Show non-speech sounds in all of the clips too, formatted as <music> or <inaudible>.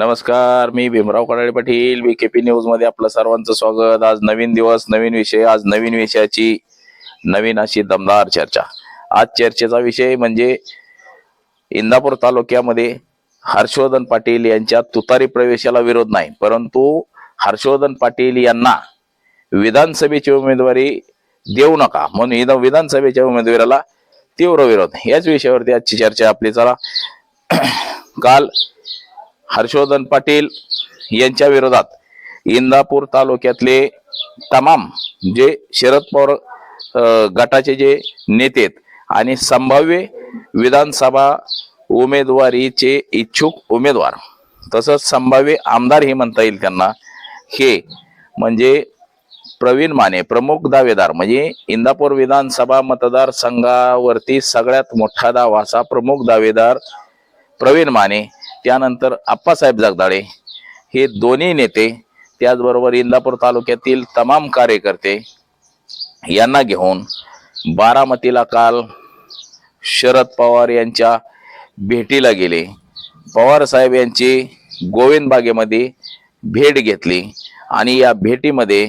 नमस्कार मी Bhimrao Kadale Patil B K P न्यूजमध्ये आपलं सर्वांचं स्वागत. आज नवीन दिवस नवीन विषय आज नवीन विषयाची नवीन अशी दमदार चर्चा. आज चर्चेचा विषय म्हणजे इंदापूर तालुक्यामध्ये हर्षवर्धन पाटील यांच्या तुतारी प्रवेशाला विरोध नाही परंतु हर्षवर्धन पाटील यांना विधानसभेची उमेदवारी देऊ नका म्हणून विधानसभेच्या उमेदवाराला तीव्र विरोध. याच विषयावरती आजची चर्चा आपली चला. <clears throat> काल हर्षवर्धन पाटील यांच्या विरोधात इंदापूर तालुक्यातले तमाम जे शरद पवार गटाचे जे नेते आहेत आणि संभाव्य विधानसभा उमेदवारीचे इच्छुक उमेदवार तसंच संभाव्य आमदार हे म्हणता येईल त्यांना हे म्हणजे प्रवीण माने प्रमुख दावेदार म्हणजे इंदापूर विधानसभा मतदारसंघावरती सगळ्यात मोठा दावा असा प्रमुख दावेदार प्रवीण माने त्यानंतर आप्पासाहेब जगदाळे हे दोन्ही नेते त्याचबरोबर इंदापूर तालुक्यातील तमाम कार्यकर्ते यांना घेऊन बारामतीला काल शरद पवार यांच्या भेटीला गेले. पवार साहेब यांची गोविंद बागेमध्ये भेट घेतली आणि या भेटीमध्ये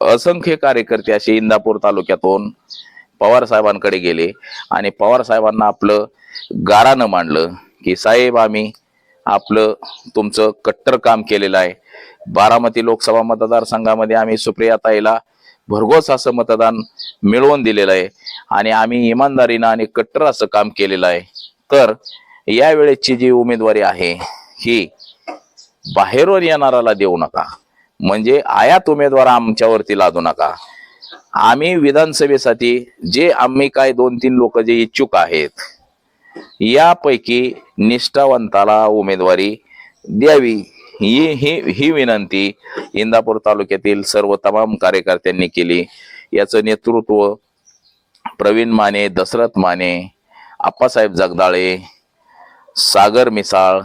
असंख्य कार्यकर्ते असे इंदापूर तालुक्यातून पवारसाहेबांकडे गेले आणि पवारसाहेबांना आपलं गारानं मांडलं की साहेब आम्ही आपलं तुमचं कट्टर काम केलेलं आहे. बारामती लोकसभा मतदारसंघामध्ये आम्ही सुप्रियाताईला भरघोस असं मतदान मिळवून दिलेलं आहे. आणि आम्ही इमानदारीनं आणि कट्टर असं काम केलेलं आहे. तर यावेळेची जी उमेदवारी आहे ही बाहेरून येणाराला देऊ नका. म्हणजे आयात उमेदवार आमच्यावरती लादू नका. आम्ही विधानसभेसाठी जे आम्ही काय दोन तीन लोक जे इच्छुक आहेत यापैकी निष्ठावंताला उमेदवारी द्यावी. ही ही ही विनंती इंदापूर तालुक्यातील सर्व तमाम कार्यकर्त्यांनी केली. याचं नेतृत्व प्रवीण माने दशरथ माने आप्पासाहेब जगदाळे सागर मिसाळ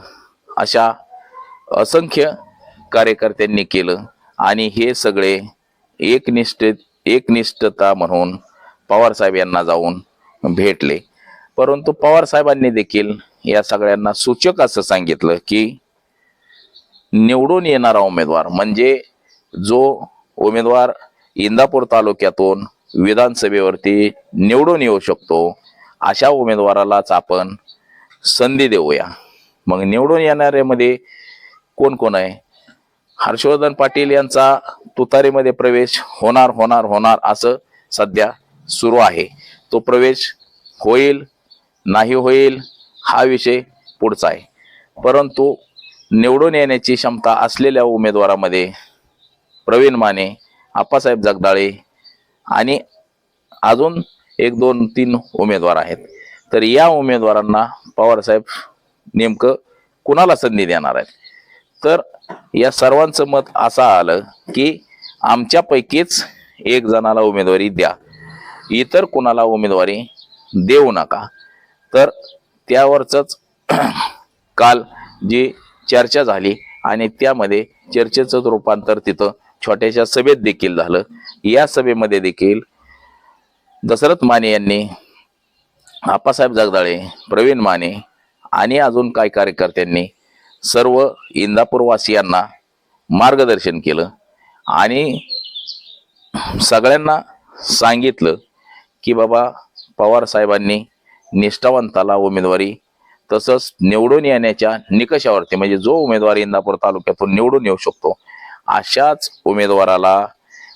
अशा असंख्य कार्यकर्त्यांनी केलं. आणि हे सगळे एकनिष्ठ एकनिष्ठता म्हणून पवारसाहेब यांना जाऊन भेटले. परंतु पवार साहेबांनी देखील या सगळ्यांना सूचक असं सांगितलं की निवडून येणारा उमेदवार म्हणजे जो उमेदवार इंदापूर तालुक्यातून विधानसभेवरती निवडून येऊ शकतो अशा उमेदवारालाच आपण संधी देऊया. मग निवडून येणाऱ्यामध्ये कोण कोण आहे? हर्षवर्धन पाटील यांचा तुतारीमध्ये प्रवेश होणार होणार होणार असं सध्या सुरू आहे. तो प्रवेश होईल नाही होईल हा विषय पुढचा आहे. परंतु निवडून येण्याची क्षमता असलेल्या उमेदवारामध्ये प्रवीण माने आप्पासाहेब जगदाळे आणि अजून एक दोन तीन उमेदवार आहेत. तर या उमेदवारांना पवारसाहेब नेमकं कुणाला संधी देणार आहेत? तर या सर्वांचं मत असं आलं की आमच्यापैकीच एक जणाला उमेदवारी द्या. इतर कुणाला उमेदवारी देऊ नका. तर त्यावरच <clears throat> काल जी चर्चा झाली आणि त्यामध्ये चर्चेचं रूपांतर तिथं छोट्याशा सभेत देखील झालं. या सभेमध्ये देखील दशरथ माने यांनी आप्पासाहेब जगदाळे प्रवीण माने आणि अजून काय कार्यकर्त्यांनी सर्व इंदापूरवासियांना मार्गदर्शन केलं आणि सगळ्यांना सांगितलं की बाबा पवार साहेबांनी निष्ठावंताला उमेदवारी तसंच निवडून येण्याच्या निकषावरती म्हणजे जो उमेदवार इंदापूर तालुक्यातून निवडून येऊ शकतो अशाच उमेदवाराला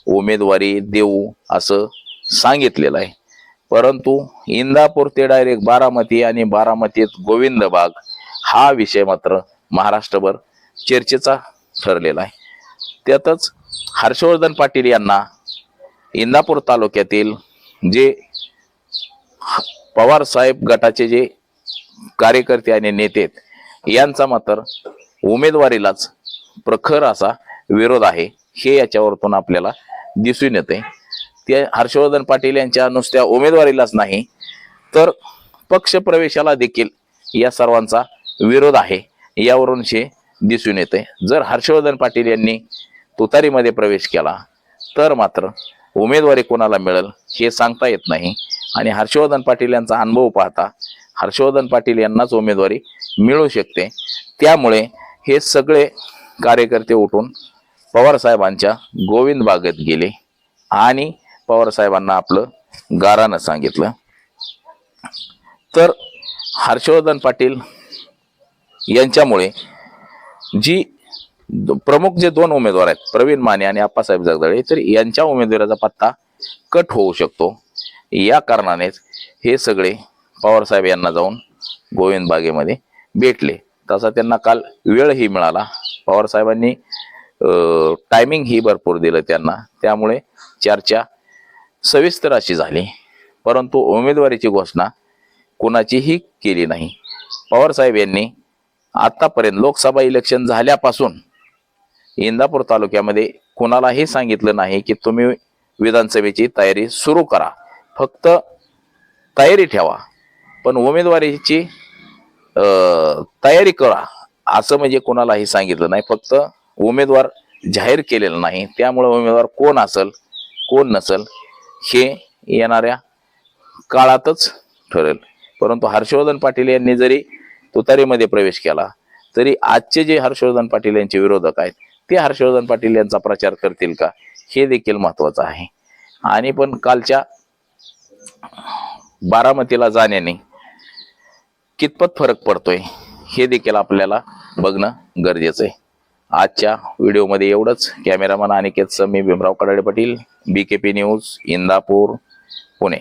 उमेदवारी देऊ असं सांगितलेलं आहे. परंतु इंदापूर ते डायरेक्ट बारामती आणि बारामतीत गोविंद बाग हा विषय मात्र महाराष्ट्रभर चर्चेचा ठरलेला आहे. त्यातच हर्षवर्धन पाटील यांना इंदापूर तालुक्यातील जे पवार साहेब गटाचे जे कार्यकर्ते आणि नेते यांचा मात्र उमेदवारीलाच प्रखर असा विरोध आहे. हे याच्यावरतून आपल्याला दिसून येते ते हर्षवर्धन पाटील यांच्या नुसत्या उमेदवारीलाच नाही तर पक्ष प्रवेशाला देखील या सर्वांचा विरोध आहे यावरून हे दिसून येते जर हर्षवर्धन पाटील यांनी तुतारीमध्ये प्रवेश केला तर मात्र उमेदवारी कोणाला मिळेल हे सांगता येत नाही. आणि हर्षवर्धन पाटील यांचा अनुभव पाहता हर्षवर्धन पाटील यांनाच उमेदवारी मिळू शकते. त्यामुळे हे सगळे कार्यकर्ते उठून पवार साहेबांच्या गोविंद बागेत गेले आणि पवार साहेबांना आपलं गारानं सांगितलं. तर हर्षवर्धन पाटील यांच्यामुळे जी द- प्रमुख जे दोन उमेदवार आहेत प्रवीण माने आणि आप्पासाहेब जगदाळे तर यांच्या उमेदवाराचा पत्ता कट होऊ शकतो. या कारणानेच हे सगळे पवारसाहेब यांना जाऊन गोविंद बागेमध्ये भेटले. तसा त्यांना काल वेळही मिळाला. पवारसाहेबांनी टायमिंग ही भरपूर दिलं त्यांना. त्यामुळे चर्चा सविस्तर अशी झाली. परंतु उमेदवारीची घोषणा कुणाचीही केली नाही. पवारसाहेब यांनी आतापर्यंत लोकसभा इलेक्शन झाल्यापासून इंदापूर तालुक्यामध्ये कुणालाही सांगितलं नाही की तुम्ही विधानसभेची तयारी सुरू करा. फक्त तयारी ठेवा. पण उमेदवारीची तयारी करा. असं म्हणजे कोणालाही सांगितलं नाही. फक्त उमेदवार जाहीर केलेला नाही. त्यामुळे उमेदवार कोण असल कोण नसल हे येणाऱ्या काळातच ठरेल. परंतु हर्षवर्धन पाटील यांनी जरी तुतारीमध्ये प्रवेश केला तरी आजचे जे हर्षवर्धन पाटील यांचे विरोधक आहेत ते हर्षवर्धन पाटील यांचा प्रचार करतील का? हे देखील महत्वाचं आहे. आणि पण कालच्या बारामतीला जाण्याने कितपत फरक पडतोय हे देखील आपल्याला बघणं गरजेचं आहे. आजच्या व्हिडिओमध्ये एवढंच. कॅमेरामन अनिकेत मी Bhimrao Kadade Patil B K P news Indapur Pune.